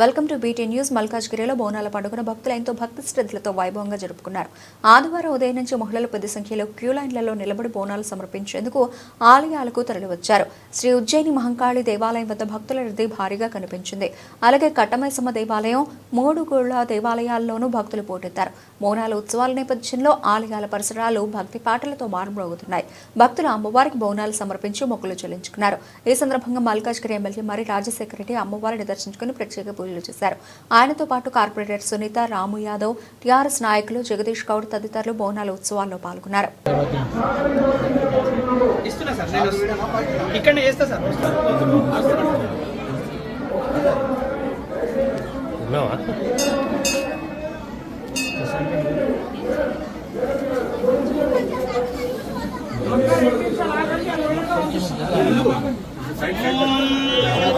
Welcome to BT news. మల్కాజ్గిరిలో బోనాల పండుగను భక్తులు ఎంతో భక్తి శ్రద్ధలతో వైభవంగా జరుపుకున్నారు. ఆదివారం ఉదయం నుంచి మహిళలు పెద్ద సంఖ్యలో క్యూ లైన్లలో నిలబడి బోనాలు సమర్పించేందుకు ఆలయాలకు తరలివచ్చారు. శ్రీ ఉజ్జయిని మహంకాళి దేవాలయం వద్ద భక్తుల రద్దీ భారీగా కనిపించింది. అలాగే కట్టమైసమ్మ దేవాలయం మూడు దేవాలయాల్లోనూ భక్తులు పోటెత్తారు. బోనాల ఉత్సవాల నేపథ్యంలో ఆలయాల పరిసరాలు భక్తి పాటలతో మారుమ్రోగుతున్నాయి. భక్తులు అమ్మవారికి బోనాలు సమర్పించి మొక్కులు చెల్లించుకున్నారు. ఈ సందర్భంగా మల్కాజ్గిరి ఎమ్మెల్యే మరి రాజశేఖర రెడ్డి అమ్మవారిని దర్శించుకుని ప్రత్యేక పూజలు చేశారు. ఆయనతో పాటు కార్పొరేటర్ సునీత రాము యాదవ్ టీఆర్ఎస్ నాయకులు జగదీష్ గౌడ్ తదితరులు బోనాల ఉత్సవాల్లో పాల్గొన్నారు. ఇస్తున్నా సార్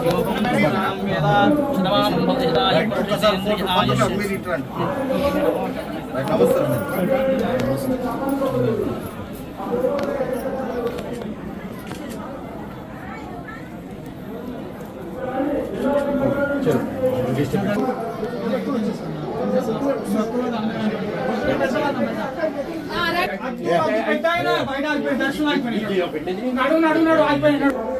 చేస్తా సార్ ఉన్నావా అభివస్త్రాసుమసనాండుషాబ్దేనోసుతగా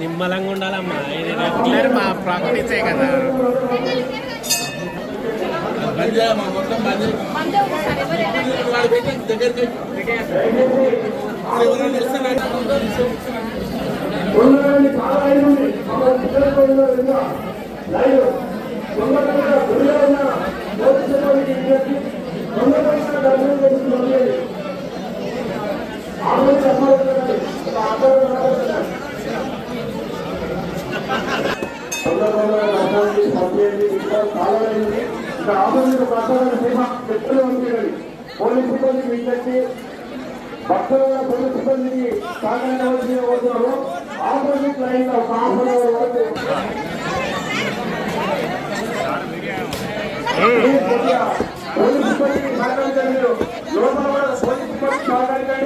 నిమ్మలంగా ఉండాలమ్మా ఇది రెగ్యులర్ మా ప్రాక్టీసే కదా. పోలీస్ సిబ్బంది విజ్ఞప్తి భక్తుల పోలీస్ సిబ్బందిని సహకరించవలసిన కోరుతున్నాము ఆపోజిట్ లైన్లో ఒక వరకు పోలీస్ సిబ్బందికి సహకరించండి లోపల పోలీస్ సహకరించండి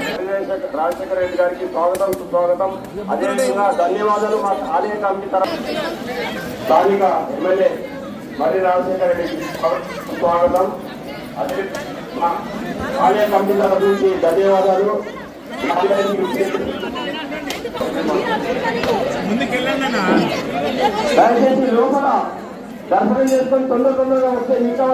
రాజశేఖర రెడ్డి గారికి స్వాగతం సుస్వాగతం. అదేవిధంగా ధన్యవాదాలు మా ఆలయ కమిటీ తరఫు స్థానిక ఎమ్మెల్యే మర్రి రాజశేఖర రెడ్డికి స్వాగతం. అదే మా ఆలయ కమిటీ తరఫు నుంచి ధన్యవాదాలు. దయచేసి లోపల దర్శనం చేసుకొని తొందర తొందరగా వస్తే ఇంకా